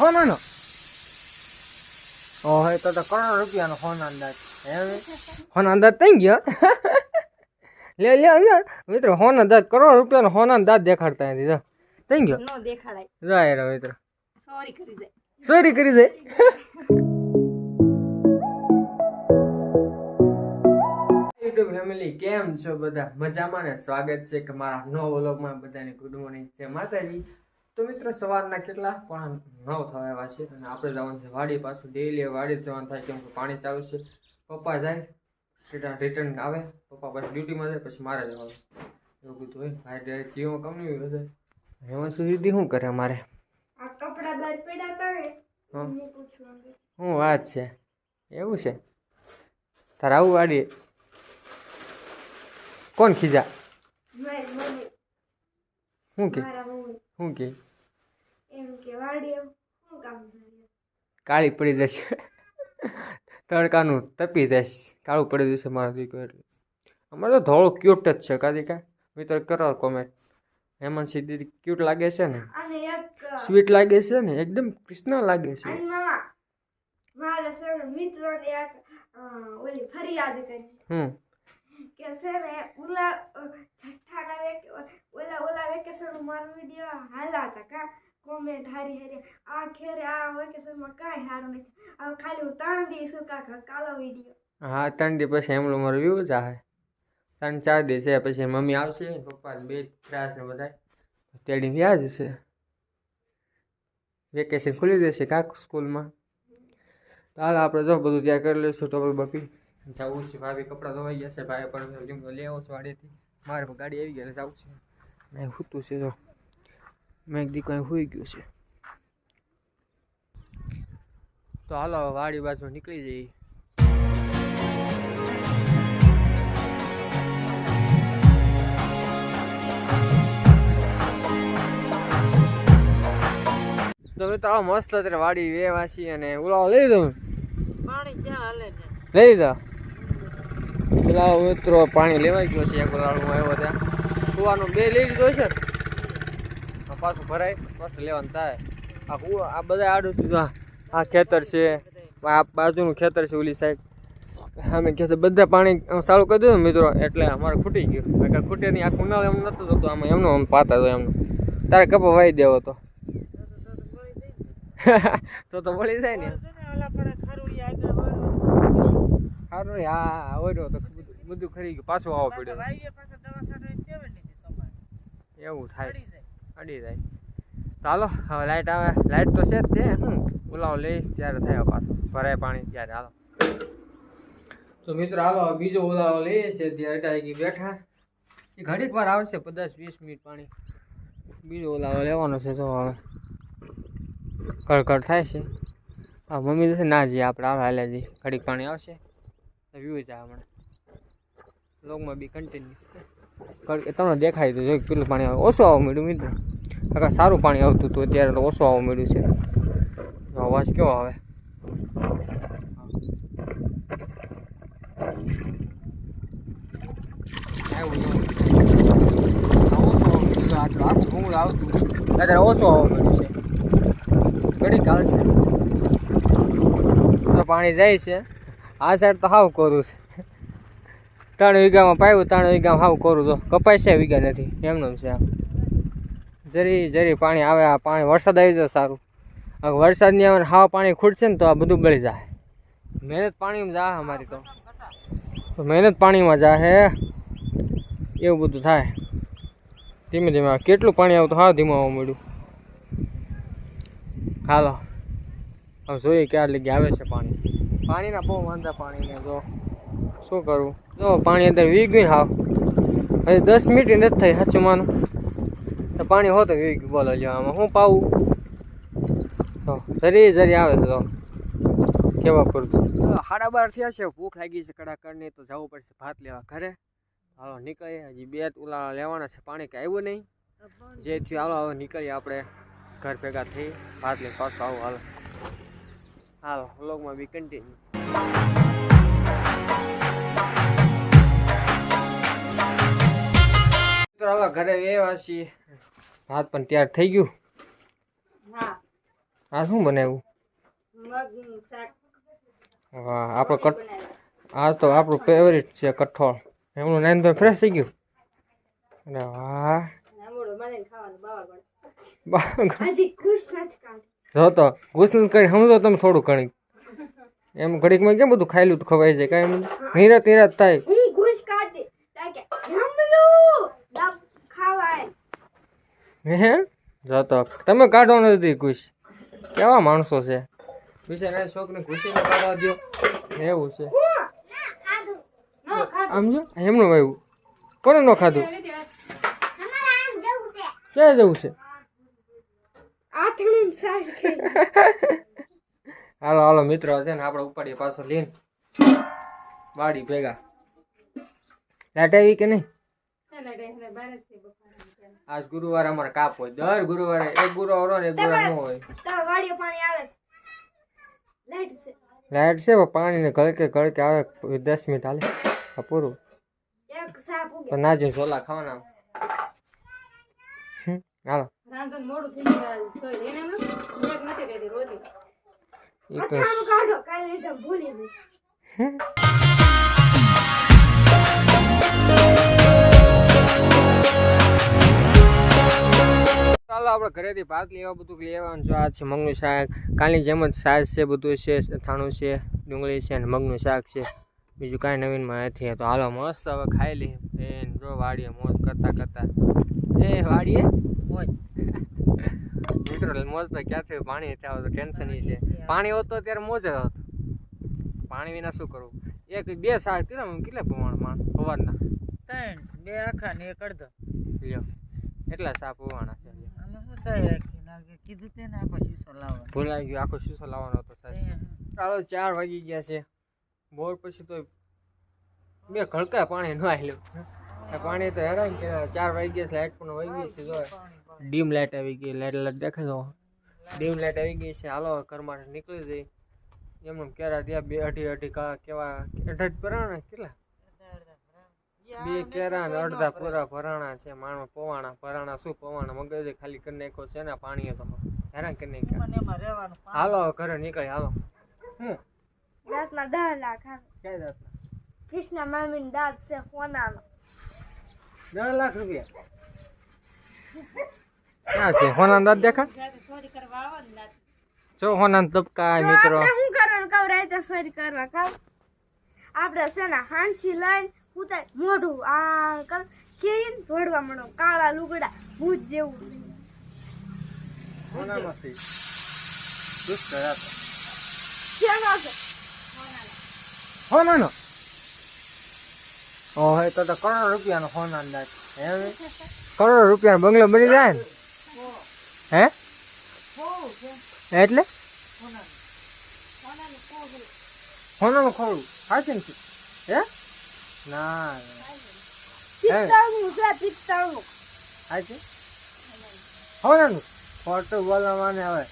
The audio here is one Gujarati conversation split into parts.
સોનાનો? ઓહે તો તો કરોડ રૂપિયાનો ફોન અંદાજ. સોના અંદાજ થઈ ગયો? લે લે લે મિત્રો ફોન અંદાજ કરોડ રૂપિયાનો ફોન અંદાજ દેખાડતા નથી. જો થઈ ગયો? નો દેખાડાય. જાય રે મિત્રો. સોરી કરી દે. સોરી કરી દે. યુટ્યુબ ફેમિલી કેમ છો બધા? મજામાં ને? સ્વાગત છે કે મારા નવો વ્લોગમાં બધાને. ગુડ મોર્નિંગ છે માતાજી. તો મિત્રો સવારના કેટલા? પણ નવ થવા આવ્યા છે અને આપણે જવાનું છે વાડી પાછું. ડેલી વાડી જવાનું થાય કેમ કે પાણી ચાલુ છે. પપ્પા જાય સીધા રિટર્ન આવે. પપ્પા પછી ડ્યુટીમાં જાય પછી મારે જવાનું. એવું બધું હોય. ભાઈ ડાયરેક્ટ જીવો કંપની હશે હેવન સુધી શું કરે મારે શું વાત છે? એવું છે? તારે આવું વાડીએ? કોણ ખીજા? શું કે? શું કે? કે વાડી શું કામ છે કાળી પડી જશે. તડકાનું તપી જશે કાળું પડી જશે મારા દીકરો એટલે. અમારે તો ધોળો ક્યુટ જ છે કાદિકા મિત્ર કરો કોમેન્ટ હેમંત દીદી ક્યુટ લાગે છે ને? સ્વીટ લાગે છે ને? એકદમ કૃષ્ણ લાગે છે. મારા મિત્રોને એક ઓલી ફરિયાદ કરી. હમ. કે છે ને ઓલા છઠ્ઠાના ઓલા ઓલા વેકેશન મારો વિડિયો હાલા હતા કા? કોમેન્ટ હારી હારી આ ખેરે આ વેકેશનમાં કાંઈ સારું નથી હવે ખાલી હું ત્રણ દિવસ કાકા કાલો વિડિયો હા ત્રણ દી પછી એમનું મારું વ્યૂ જ આવે ત્રણ ચાર દિવસ છે પછી મમ્મી આવશે પપ્પા બે ત્રાસ ને બધા તેડી વ્યાજ જશે વેકેશન ખુલી જશે કાંક સ્કૂલમાં તો હાલ આપણે જો બધું ત્યાં કરી લઈશું ટોપલ બપી જવું છે ભાભી કપડાં ધોવાઈ ગયા છે ભાઈ પણ જેમ લઈ આવો છો વાડીથી મારે પણ ગાડી આવી ગઈ એટલે જવું છે મેં સૂતું છે જો મેં એક દી હોઈ ગયું છે. તો હાલો વાડી બાજુ નીકળી જઈએ. તો મિત્રો મસ્ત અત્યારે વાડી વેવાસી અને ઓલા લઈ દઉં પાણી ક્યાં હાલે લઈ લીધા? પેલા મિત્રો પાણી લેવાઈ ગયો છે એક ઓલાળું આવ્યો ત્યાં. કુવાનું બે લઈ લીધો છે. પાછું ભરાય પાછું લેવાનું થાય. આ હું આ બધા આડું સીધું આ- ખેતર છે. આ બાજુનું ખેતર છે ઓલી સાઈડ અમે ખેતર બધા પાણી સારું ચાલુ કરી દીધું મિત્રો એટલે અમારે ખૂટી ગયું. કારણ ખૂટે નહીં આખું ઉનાળો એમ નતું થતું આમાં એમનો આમ પાતા હતો એમનો. તારે કપા વાઈ દેવો તો. તો તો મળી જાય ને. સારું હા આ ઓર્યો તો બધું બધું ખરી ગયું પાછું આવવા પડ્યો. એવું થાય. અડી જાય. ચાલો, હવે લાઈટ આવે. લાઇટ તો છે જ તે હું ઉલાવ લઈ ત્યારે થાય પાછું. ભરાય પાણી ત્યારે, હાલો. તો મિત્રો, હાલો બીજો ઉલાવ લઈએ છે. ત્યારે અટાઈ બેઠા. એ ઘડીક વાર આવશે, પચાસ, વીસ મિનિટ પાણી. બીજો ઉલાવ લેવાનો છે, તો હવે કડકડ થાય છે. હા, મમ્મી તો ના જઈએ આપણે આવે હાલે જઈએ ઘડીક પાણી આવશે. વ્યૂ છે હમણાં. લોગમાં બી કન્ટિન્યુ તમને દેખાય તો જો કેટલું પાણી આવે. ઓછું આવવા મળ્યું મિત્રો. કાકા, સારું પાણી આવતું હતું અત્યારે તો ઓછું આવવા મળ્યું છે. અવાજ કેવો આવે? આખું ભૂંગળું આવતું અત્યારે ઓછું આવવા મળ્યું છે. ઘડીક હાલશે છે. પાણી જાય છે. આ સાઈડ તો હાવ કોરું છે. ત્રણ વીઘામાં પાયું, ત્રણ વીઘામાં હાવ કરું તો. કપાય છે વીઘા નથી. એમનું છે જરી જરી પાણી આવે, આ પાણી વરસાદ આવી જાય સારું. આ વરસાદ નહીં આવે હાવ પાણી ખૂટશે ને તો આ બધું બળી જાય. મહેનત પાણીમાં જાય અમારી તો. મહેનત પાણીમાં જાય હે. એવું બધું થાય. ધીમે ધીમે કેટલું પાણી આવતું હાવ ધીમું આવવા મળ્યું. હાલો. હવે જોઈએ ક્યારે લગી આવે છે પાણી. પાણીના બહુ વાંધા પાણીને જો. શું કરવું જો પાણી અંદર વી ગયું હાવ. હજી દસ મિનિટ નથી થઈ સાચું તો પાણી હોતું વી ગયું. બોલો જો આમાં હું પાવું? જરી જરી આવે તો કેવા પડતું? સાડા બાર થયા છે, ભૂખ લાગી છે કડાકડની તો જવું પડશે ભાત લેવા ઘરે. હાલો, નીકળીએ. હજી બે ઉલા લેવાના છે, પાણી કે આવ્યું નહીં. જે થયું, હાલો, હવે નીકળીએ આપણે ઘર ભેગા થઈ. ભાત લઈને પાછું આવું, હાલો. હાલો વ્લોગમાં બી કન્ટિન્યુ હવે ઘરે વ્યવા છીએ ભાત પણ તૈયાર થઈ ગયું. હા. આ શું બનાવ્યું? વાહ આપણો કટ આ તો આપણું ફેવરિટ છે કઠોળ. એમનું નાન તો ફ્રેશ થઈ ગયું. અને વાહ. નથી જો તો ગુસ્સન કરી સમજો તમે થોડું ઘણી એમ ઘડીકમાં કેમ બધું ખાયલું તો ખવાય જાય કાંઈ નિરાત નિરાત થાય. હું ખુશ કાઢી તાકે જમલું દબ ખાવાય. હે? જો તમે કાઢો નથી ખુશ કેવા માણસો છે? બિચારા છોકરીને ખુશીને કાઢવા દો એવું છે. આમ જો એમનું આવ્યું. કોને ન ખાધું? ક્યાં જવું છે? હાલો હાલો, મિત્રો, છે ને આપણે ઉપાડીએ પાછો લઈને વાડી ભેગા. લાટ આવી કે નહીં? આજ ગુરુવારે અમારે કાપ હોય. દર ગુરુવારે એક ગુરુવાર ને એક ગુરુવાર ન હોય. લાઈટ છે, પાણી ને કળકે ગળકે આવે દસ મિનિટ હાલે. પૂરું પણ ના જઈને સોલા ખાવાના હાલો. ઈ તો કાઢો કાલે તો ભૂલી ગઈ ચાલો આપણે ઘરેથી ભાત લેવા બધું લેવાનું? જો આ છે મગનું શાક. કાલની જેમ જ શાક છે બધું છે અથાણું છે ડુંગળી છે અને મગનું શાક છે. બીજું કાંઈ નવીનમાં નથી તો હાલો મસ્ત હવે ખાઈ લઈએ. એ જો વાડીએ મોજ કરતાં કરતાં. એ વાડીએ? મોજ મિત્રો મોજ તો ક્યાંથી પાણી ત્યાં તો ટેન્શન એ છે. પાણી હોત તો ત્યારે મોજ હોત. પાણી વિના શું કરવું? એક બે સાત કેટલા કેટલા પ્રમાણમાં સવારના ત્રણ બે આખા ને એક અડધો. લ્યો. એટલા સાપ ઉવાણા છે? લ્યો. આમાં શું સાહેબ રાખી નાખે કીધું આખો શીશો લાવવાનો. ભૂલાઈ ગયું આખો શીશો લાવવાનો હતો સાહેબ. ચાલો ચાર વાગી ગયા છે. બોર પછી તો બે ઘડકા પાણી ન આવેલું પાણી તો હેરાન કે ચાર વાગી ગયા છે લાઇટ પણ વહી ગઈ છે જો ડીમ લાઇટ આવી ગઈ લાઇટ લાઇટ દેખાય તો ડીમ લાઇટ આવી ગઈ છે. હાલો ઘર માટે નીકળી જઈ. એમ કેરા ત્યાં બે અઢી અઢી કા કેવા અઢાર પરાણા કેટલા? બે કેરા ને અડધા પૂરા ભરાણા છે. માણો પવાણા ભરાણા શું પવાણા? મગજ ખાલી કરી નાખો છે ને પાણી તો. હેરાન કરી નાખ્યા. હાલો ઘરે નીકળી હાલો. હમ દાંતના દહ લાખ કઈ દાંતના? કૃષ્ણ મામી દાંત છે સોનાનો. દહ લાખ રૂપિયા. ક્યાં છે હોનાન દાદ દેખા? જો હોનાન તબકા મિત્રો. હું કરવાનું કહું રાતે સોરી કરવા કહું? આપણે છે ને હાંસી લઈને ઉતાર મોઢું આ કર કેરીને ધોડવા મળો કાળા લુગડા ભૂત જેવું. હોનામાંથી. દુષ્ટ રાત શેનો છે હોનાનો? ઓહે તો તો કરોડ રૂપિયાનો હોના દાંત હે કરોડ રૂપિયાનો બંગલો બની જાય ને? હે? એટલે? હોનાનું. ખોળું. સાચે ને હે? ના સાચી હોનાનું? ખોટું બોલવા ને હવે.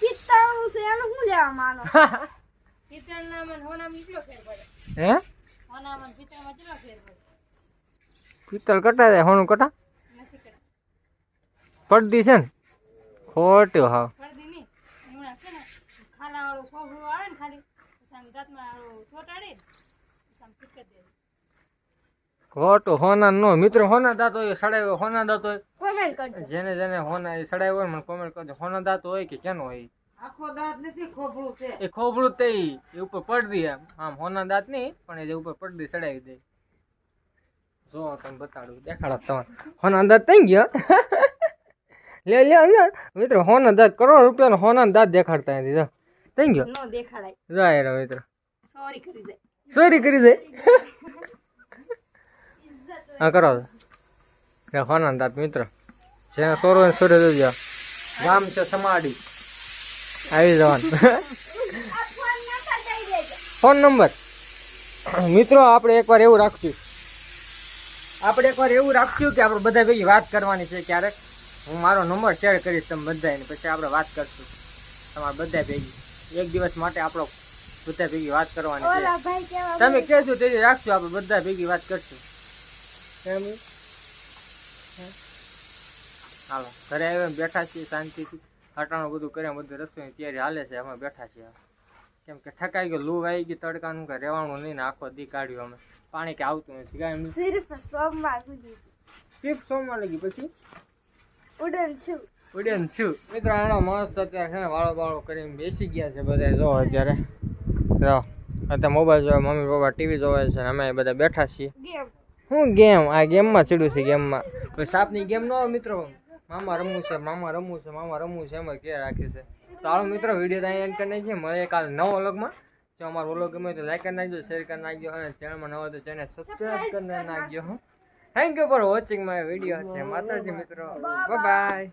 પિત્તળનું છે એનું શું લેવા માનો? હે? પિત્તળ કટા જાય હોનું કટા? પડદી છે ને? ખોટ્યો હા ખોટું હોના નો મિત્રો હોના દાંત હોય સડાયો હોના દાંત હોય. જેને જેને હોના એ સડાયો હોય મને કોમેન્ટ કરજો. હોના દાંત હોય કે કેનો હોય? આખો દાંત નથી ખોપડું છે. એ ખોબડું તે એ ઉપર પડદી એમ. આમ હોના દાંત નહીં પણ એ ઉપર પડદી સડાવી દે. જો તમે બતાડું. દેખાડો તમારે હોના દાંત થઈ ગયા. લે લે લે. મિત્રો હોના દાંત કરોડ રૂપિયાનો હોના દાંત દેખાડતા નથી જો. થઈ ગયો? નો દેખાડાય. જાય રે મિત્રો. સોરી કરી દે. ચોરી કરી દે. હા કરો. એ હોના દાંત મિત્રો. જેને સોરો હોય સોરે જોજો ગામ છે સમાડી. આવી જવાનું. Phone number. મિત્રો આપણે એકવાર એવું રાખશું. આપણે એકવાર એવું રાખશું કે આપણે બધા ભેગી વાત કરવાની છે ક્યારેક. હું મારો નંબર શેર કરીશ તમે બધાને પછી આપણે વાત કરશું. તમારા બધા ભેગી. એક દિવસ માટે આપણો બધા ભેગી વાત કરવાની છે. ઓલા ભાઈ કેવા તમે કહેશો તેથી રાખશો આપણે બધા ભેગી વાત કરશું. એમ? હાલો ઘરે આવ્યા બેઠા છીએ શાંતિથી. અટાણું બધું કર્યા બધું રસોઈ તૈયારી હાલે છે અમે બેઠા છીએ કેમ કે ઠકાઈ ગયો લૂ આવી ગઈ તડકાનું કે રહેવાનું નહીં ને આખો દી કાઢ્યું અમે. પાણી કે આવતું નથી કાંઈ સિર્ફ સોમવાર સોમવાર લગી પછી? ઉડન છું. ઉડ્યા છું. મિત્રો આનો મસ્ત અત્યારે છે ને વાળો બાળો કરીને બેસી ગયા છે બધા જો અત્યારે. જો અત્યારે મોબાઈલ જોવા મમ્મી પપ્પા ટીવી જોવે છે અમે બધા બેઠા છીએ. હું ગેમ? આ ગેમમાં ચડ્યું છે ગેમમાં. કોઈ સાપની ગેમ ન મિત્રો. મામા રમવું છે મામા રમવું છે મામા રમવું છે એમ કે રાખે છે. તો હાલો મિત્રો વીડિયો ત્યાં એન્ડ કરી નાખીએ. મળે કાલ નવો અલગમાં જો અમારો વ્લોગ ગમે તો લાઈક કરી નાખજો શેર કરી નાખજો અને ચેનલમાં નવો તો ચેનલ સબસ્ક્રાઈબ કરી નાખજો હું. Thank you for watching my video છે માતાજી મિત્રો. બાય